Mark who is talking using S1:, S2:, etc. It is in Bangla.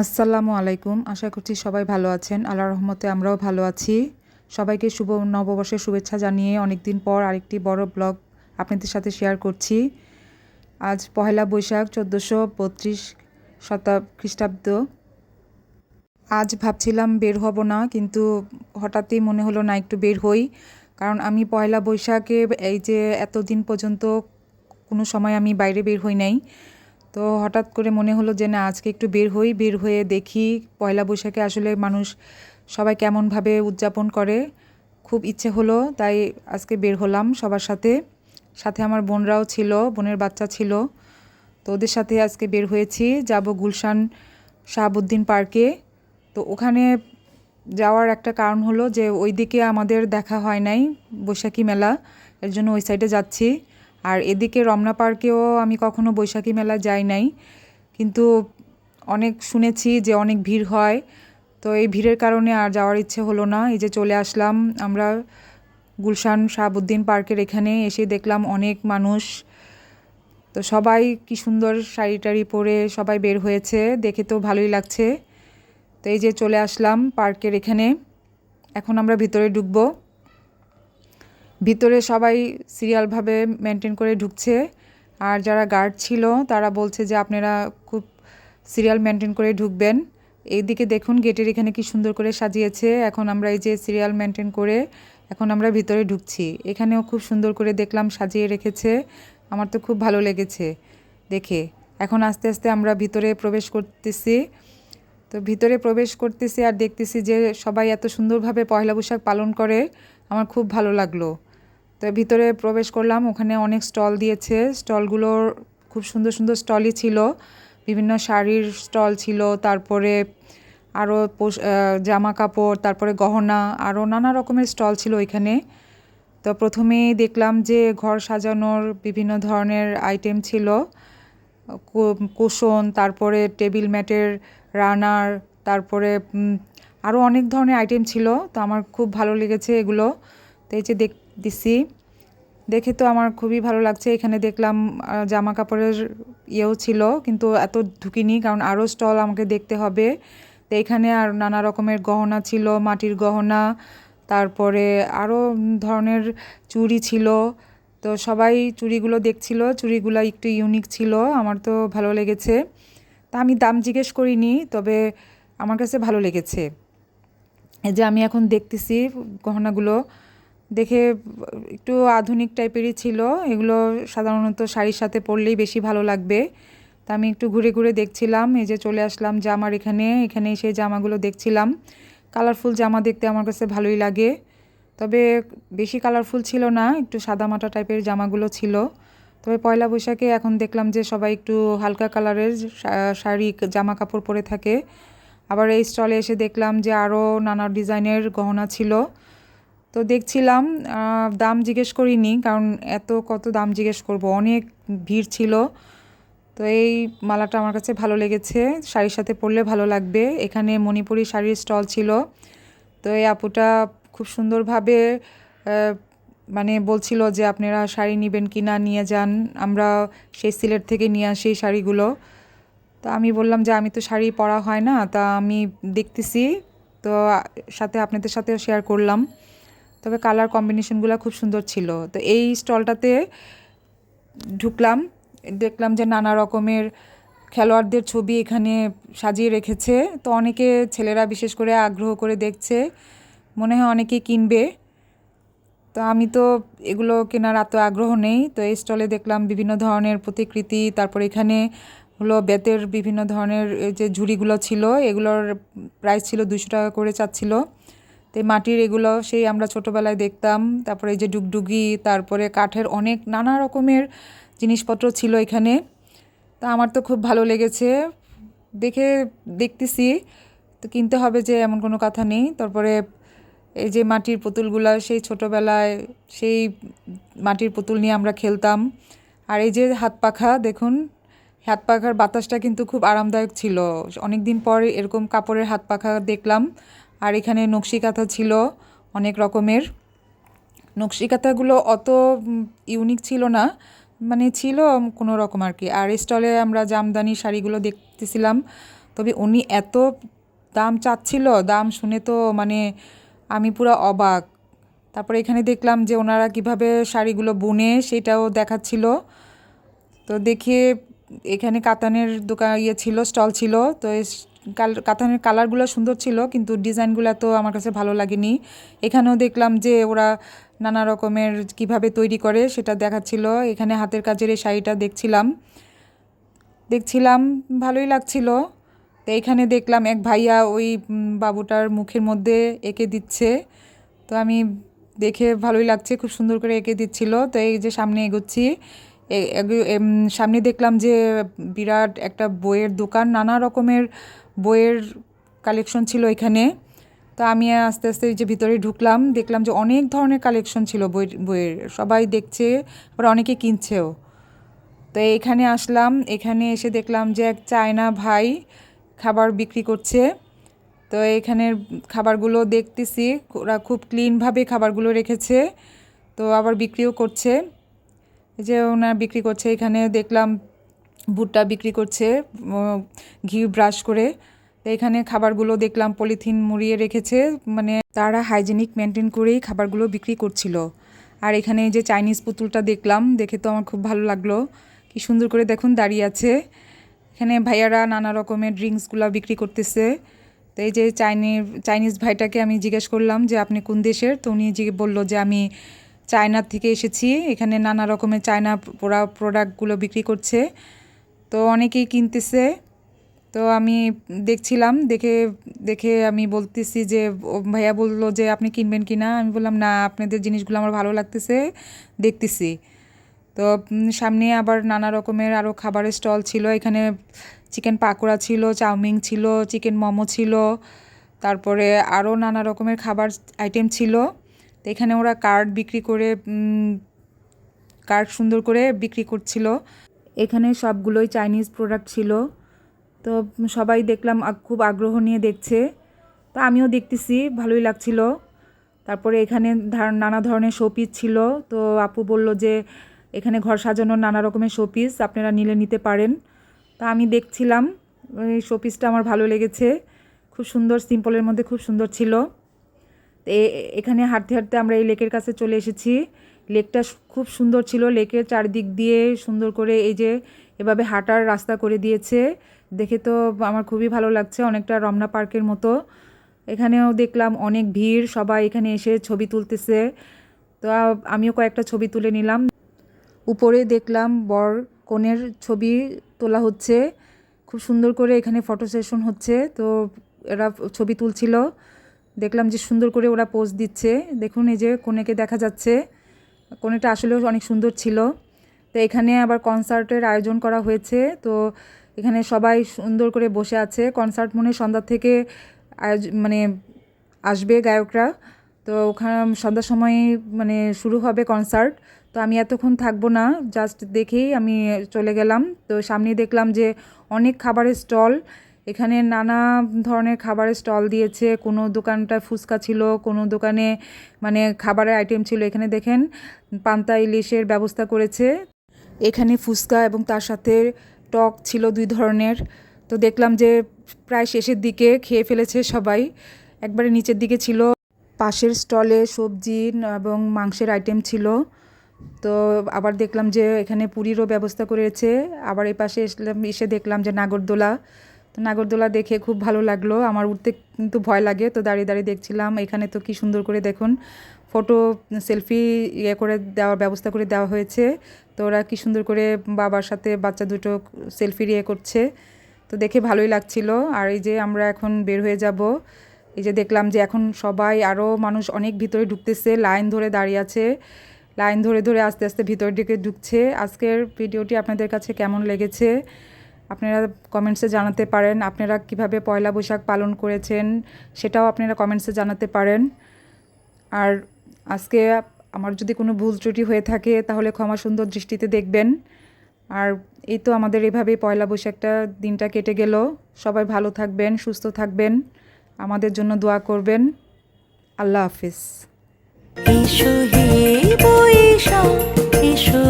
S1: আসসালামু আলাইকুম। আশা করছি সবাই ভালো আছেন। আল্লাহ রহমতে আমরাও ভালো আছি। সবাইকে শুভ নববর্ষের শুভেচ্ছা জানিয়ে অনেকদিন পর আরেকটি বড় ব্লগ আপনাদের সাথে শেয়ার করছি। আজ পহেলা বৈশাখ, চোদ্দোশো বত্রিশ শতাব, খ্রিস্টাব্দ। আজ ভাবছিলাম বের হব না, কিন্তু হঠাৎই মনে হলো না একটু বের হই। কারণ আমি পয়লা বৈশাখে এই যে এতদিন পর্যন্ত কোনো সময় আমি বাইরে বের হই নাই। তো হঠাৎ করে মনে হলো যে না, আজকে একটু বের হই, বের হয়ে দেখি পয়লা বৈশাখে আসলে মানুষ সবাই কেমনভাবে উদযাপন করে। খুব ইচ্ছে হলো, তাই আজকে বের হলাম সবার সাথে। সাথে আমার বোনরাও ছিল, বোনের বাচ্চা ছিল। তো ওদের সাথে আজকে বের হয়েছি, যাব গুলশান শাহাবুদ্দিন পার্কে। তো ওখানে যাওয়ার একটা কারণ হলো যে ওই দিকে আমাদের দেখা হয় নাই বৈশাখী মেলা, এর জন্য ওই সাইডে যাচ্ছি। আর এদিকে রমনা পার্কেও আমি কখনো বৈশাখী মেলা যাই নাই। কিন্তু অনেক শুনেছি যে অনেক ভিড় হয়। তো এই ভিড়ের কারণে আর যাওয়ার ইচ্ছে হলো না। এই যে চলে আসলাম আমরা গুলশান শাহাবুদ্দিন পার্কের এখানে এসে দেখলাম অনেক মানুষ। তো সবাই কি সুন্দর শাড়ি টাড়ি পরে সবাই বের হয়েছে। দেখে তো ভালোই লাগছে। তো এই যে চলে আসলাম পার্কের এখানে। এখন আমরা ভিতরে ঢুকবো। ভিতরে সবাই সিরিয়ালভাবে মেনটেন করে ঢুকছে। আর যারা গার্ড ছিল, তারা বলছে যে আপনারা খুব সিরিয়াল মেনটেন করে ঢুকবেন। এইদিকে দেখুন গেটের এখানে কি সুন্দর করে সাজিয়েছে। এখন আমরা এই যে সিরিয়াল মেনটেন করে এখন আমরা ভিতরে ঢুকছি। এখানেও খুব সুন্দর করে দেখলাম, সাজিয়ে রেখেছে। আমার তো খুব ভালো লেগেছে দেখে। এখন আস্তে আস্তে আমরা ভিতরে প্রবেশ করতেছি। তো ভিতরে প্রবেশ করতেছি আর দেখতেছি যে সবাই এত সুন্দরভাবে পয়লা বৈশাখ পালন করে। আমার খুব ভালো লাগল। তো ভিতরে প্রবেশ করলাম, ওখানে অনেক স্টল দিয়েছে। স্টলগুলোর খুব সুন্দর সুন্দর স্টলই ছিল। বিভিন্ন শাড়ির স্টল ছিল, তারপরে আরও জামা কাপড় তারপরে গহনা আরও নানা রকমের স্টল ছিল ওইখানে। তো প্রথমেই দেখলাম যে ঘর সাজানোর বিভিন্ন ধরনের আইটেম ছিল। কুশন, তারপরে টেবিল ম্যাটের রানার, তারপরে আরও অনেক ধরনের আইটেম ছিল। তো আমার খুব ভালো লেগেছে এগুলো। তো এই যে দেখ দিছি দেখে তো আমার খুবই ভালো লাগছে। এখানে দেখলাম জামা কাপড়ের ইয়েও ছিল, কিন্তু এত ঢুকিনি, কারণ আরও স্টল আমাকে দেখতে হবে। তো এখানে আর নানা রকমের গহনা ছিল, মাটির গহনা, তারপরে আরও ধরনের চুড়ি ছিল। তো সবাই চুড়িগুলো দেখছিল, চুড়িগুলো একটু ইউনিক ছিল, আমার তো ভালো লেগেছে। তা আমি দাম জিজ্ঞেস করিনি, তবে আমার কাছে ভালো লেগেছে। এই যে আমি এখন দেখতেছি গহনাগুলো দেখে একটু আধুনিক টাইপেরই ছিল। এগুলো সাধারণত শাড়ির সাথে পরলেই বেশি ভালো লাগবে। তা আমি একটু ঘুরে ঘুরে দেখছিলাম, এই যে চলে আসলাম জামার এখানে এখানে সেই জামাগুলো দেখছিলাম। কালারফুল জামা দেখতে আমার কাছে ভালোই লাগে। তবে বেশি কালারফুল ছিল না, একটু সাদামাটা টাইপের জামাগুলো ছিল। তবে পয়লা বৈশাখে এখন দেখলাম যে সবাই একটু হালকা কালারের শাড়ি, জামা কাপড় পরে থাকে। আবার এই স্টলে এসে দেখলাম যে আরও নানা ডিজাইনের গহনা ছিল। তো দেখছিলাম দাম জিজ্ঞেস করিনি কারণ এত কত দাম জিজ্ঞেস করব, অনেক ভিড় ছিল। তো এই মালাটা আমার কাছে ভালো লেগেছে, শাড়ির সাথে পরলে ভালো লাগবে। এখানে মণিপুরি শাড়ির স্টল ছিল। তো এই আপুটা খুব সুন্দরভাবে মানে বলছিল যে আপনারা শাড়ি নেবেন কি না নিয়ে যান, আমরা সেই সিলেট থেকে নিয়ে আসি শাড়িগুলো। তো আমি বললাম যে আমি তো শাড়ি পরা হয় না, তা আমি দেখতেছি। তো সাথে আপনাদের সাথেও শেয়ার করলাম। তবে কালার কম্বিনেশনগুলো খুব সুন্দর ছিল। তো এই স্টলটাতে ঢুকলাম, দেখলাম যে নানা রকমের খেলোয়াড়দের ছবি এখানে সাজিয়ে রেখেছে। তো অনেকে ছেলেরা বিশেষ করে আগ্রহ করে দেখছে, মনে হয় অনেকেই কিনবে। তো আমি তো এগুলো কেনার এত আগ্রহ নেই। তো এই স্টলে দেখলাম বিভিন্ন ধরনের প্রতিকৃতি, তারপর এখানে হলো বেতের বিভিন্ন ধরনের যে ঝুড়িগুলো ছিল, এগুলোর প্রাইস ছিল দুশো টাকা করে চাচ্ছিল। তো মাটির এগুলো সেই আমরা ছোটোবেলায় দেখতাম, তারপরে এই যে ডুগডুগি, তারপরে কাঠের অনেক নানা রকমের জিনিসপত্র ছিল এখানে। তা আমার তো খুব ভালো লেগেছে। দেখে দেখতেছি। তো কিনতে হবে যে এমন কোনো কথা নেই। তারপরে এই যে মাটির পুতুলগুলো, সেই ছোটোবেলায় সেই মাটির পুতুল নিয়ে আমরা খেলতাম। আর এই যে হাত পাখা, দেখুন, হাত পাখার বাতাসটা কিন্তু খুব আরামদায়ক ছিল। অনেক দিন পর এরকম কাপড়ের হাত পাখা দেখলাম। আর এখানে নকশি কাঁথা ছিল অনেক রকমের। নকশি কাঁথাগুলো অত ইউনিক ছিল না মানে ছিল কোনো রকম আর কি। আর স্টলে আমরা জামদানি শাড়িগুলো দেখতেছিলাম, তবে উনি এত দাম চাচ্ছিল, দাম শুনে তো মানে আমি পুরো অবাক। তারপরে এখানে দেখলাম যে ওনারা কীভাবে শাড়িগুলো বুনে সেটাও দেখাচ্ছিল। তো দেখে এখানে কাতানের দোকান ইয়ে ছিল, স্টল ছিল, তো কাতানের কালারগুলো সুন্দর ছিল, কিন্তু ডিজাইনগুলো তো আমার কাছে ভালো লাগেনি। এখানেও দেখলাম যে ওরা নানা রকমের কীভাবে তৈরি করে সেটা দেখাচ্ছিল। এখানে হাতের কাজের এই শাড়িটা দেখছিলাম। দেখছিলাম, ভালোই লাগছিল। তো এখানে দেখলাম এক ভাইয়া ওই বাবুটার মুখের মধ্যে এঁকে দিচ্ছে। তো আমি দেখে ভালোই লাগছে, খুব সুন্দর করে এঁকে দিচ্ছিল। তো এই যে সামনে এগোচ্ছি সামনে দেখলাম যে বিরাট একটা বইয়ের দোকান, নানা রকমের বইয়ের কালেকশন ছিল এখানে। তো আমি আস্তে আস্তে যে ভিতরে ঢুকলাম, দেখলাম যে অনেক ধরনের কালেকশন ছিল বইয়ের বইয়ের। সবাই দেখছে, আবার অনেকে কিনছেও। তো এখানে আসলাম, এখানে এসে দেখলাম যে এক চায়না ভাই খাবার বিক্রি করছে। তো এখানের খাবারগুলো দেখতেছি, ওরা খুব ক্লিনভাবে খাবারগুলো রেখেছে। তো আবার বিক্রিও করছে। যে ওনার বিক্রি করছে, এখানে দেখলাম ভুট্টা বিক্রি করছে ঘি ব্রাশ করে। এখানে খাবারগুলো দেখলাম, পলিথিন মুড়িয়ে রেখেছে। মানে তারা হাইজেনিক মেনটেন করেই খাবারগুলো বিক্রি করছিল। আর এখানে যে চাইনিজ পুতুলটা দেখলাম, দেখে তো আমার খুব ভালো লাগল। কি সুন্দর করে দেখুন, দাঁড়িয়ে আছে। এখানে ভাইয়ারা নানা রকমের ড্রিঙ্কসগুলো বিক্রি করতেছে। তো এই যে চাইনিজ চাইনিজ ভাইটাকে আমি জিজ্ঞেস করলাম যে, আপনি কোন দেশের? তো উনি জিজ্ঞে বলল যে, আমি চায়নার থেকে এসেছি। এখানে নানা রকমের চায়না পোড়া প্রোডাক্টগুলো বিক্রি করছে। তো অনেকেই কিনতেছে। তো আমি দেখছিলাম, দেখে দেখে আমি বলতেছি যে ভাইয়া বলল যে, আপনি কিনবেন কি না আমি বললাম, না, আপনাদের জিনিসগুলো আমার ভালো লাগতেছে। দেখতেছি। তো সামনে আবার নানা রকমের আরও খাবারের স্টল ছিল। এখানে চিকেন পাকোড়া ছিল, চাউমিন ছিল, চিকেন মোমো ছিল। তারপরে আরও নানা রকমের খাবার আইটেম ছিল। তো এখানে ওরা কার্ড বিক্রি করে কার্ড সুন্দর করে বিক্রি করছিল। এখানে সবগুলোই চাইনিজ প্রোডাক্ট ছিল। তো সবাই দেখলাম খুব আগ্রহ নিয়ে দেখছে। তো আমিও দেখতেছি, ভালোই লাগছিল। তারপরে এখানে নানা ধরনের শোপিস ছিল। তো আপু বলল যে, এখানে ঘর সাজানোর নানা রকমের শোপিস আপনারা নিলে নিতে পারেন। তা আমি দেখছিলাম, এই শোপিসটা আমার ভালো লেগেছে। খুব সুন্দর সিম্পলের মধ্যে খুব সুন্দর ছিল। এখানে হাঁটতে হাঁটতে আমরা এই লেকের কাছে চলে এসেছি। লেকটা খুব সুন্দর ছিল। লেকের চারিদিক দিয়ে সুন্দর করে এই যে এভাবে হাঁটার রাস্তা করে দিয়েছে। দেখে তো আমার খুবই ভালো লাগছে অনেকটা রমনা পার্কের মতো। এখানেও দেখলাম অনেক ভিড়, সবাই এখানে এসে ছবি তুলতেছে। তো আমিও কয়েকটা ছবি তুলে নিলাম। উপরে দেখলাম বর কনের ছবি তোলা হচ্ছে। খুব সুন্দর করে এখানে ফটো সেশন হচ্ছে। তো এরা ছবি তুলছিল। দেখলাম যে সুন্দর করে ওরা পোজ দিচ্ছে। দেখুন এই যে কনেকে দেখা যাচ্ছে। কনেটা আসলেও অনেক সুন্দর ছিল। তো এখানে আবার কনসার্টের আয়োজন করা হয়েছে। তো এখানে সবাই সুন্দর করে বসে আছে। কনসার্ট মনে হয় সন্ধ্যা থেকে আয়োজ মানে আসবে গায়করা। তো ওখানে সন্ধ্যার সময় মানে শুরু হবে কনসার্ট। তো আমি এতক্ষণ থাকব না, জাস্ট দেখেই আমি চলে গেলাম। তো সামনে দেখলাম যে অনেক খাবারের স্টল। এখানে নানা ধরনের খাবারের স্টল দিয়েছে। কোনো দোকানটা ফুচকা ছিল, কোনো দোকানে মানে খাবারের আইটেম ছিল। এখানে দেখেন, পান্তা ইলিশের ব্যবস্থা করেছে। এখানে ফুচকা এবং তার সাথে টক ছিল দুই ধরনের। তো দেখলাম যে প্রায় শেষের দিকে খেয়ে ফেলেছে সবাই। একবারে নিচের দিকে ছিল। পাশের স্টলে সবজি এবং মাংসের আইটেম ছিল। তো আবার দেখলাম যে এখানে পুরীরও ব্যবস্থা করেছে। আবার এই পাশে এসলাম, এসে দেখলাম যে নাগরদোলা। নাগরদোলা দেখে খুব ভালো লাগল। আমার উঠতে কিন্তু ভয় লাগে। তো দাঁড়িয়ে দাঁড়িয়ে দেখছিলাম, এখানে তো কি সুন্দর করে দেখুন ফটো সেলফি ইয়ে করে দেওয়ার ব্যবস্থা করে দেওয়া হয়েছে। তো ওরা কি সুন্দর করে বাবার সাথে বাচ্চা দুটো সেলফি ইয়ে করছে। তো দেখে ভালোই লাগছিল। আর এই যে আমরা এখন বের হয়ে যাব, এই যে দেখলাম যে এখন সবাই আরও মানুষ অনেক ভিতরে ঢুকতেছে, লাইন ধরে দাঁড়িয়ে আছে। লাইন ধরে ধরে আস্তে আস্তে ভিতরের দিকে ঢুকছে। আজকের ভিডিওটি আপনাদের কাছে কেমন লেগেছে? আপনারা কমেন্টসে জানাতে পারেন, আপনারা কীভাবে পয়লা বৈশাখ পালন করেছেন সেটাও আপনারা কমেন্টসে জানাতে পারেন। আর আজকে আমার যদি কোনো ভুল ত্রুটি হয়ে থাকে তাহলে ক্ষমা সুন্দর দৃষ্টিতে দেখবেন। আর এই তো আমাদের এভাবেই পয়লা বৈশাখটা দিনটা কেটে গেল। সবাই ভালো থাকবেন, সুস্থ থাকবেন। আমাদের জন্য দোয়া করবেন। আল্লাহ হাফিজ।
S2: এসো হে বৈশাখ, এসো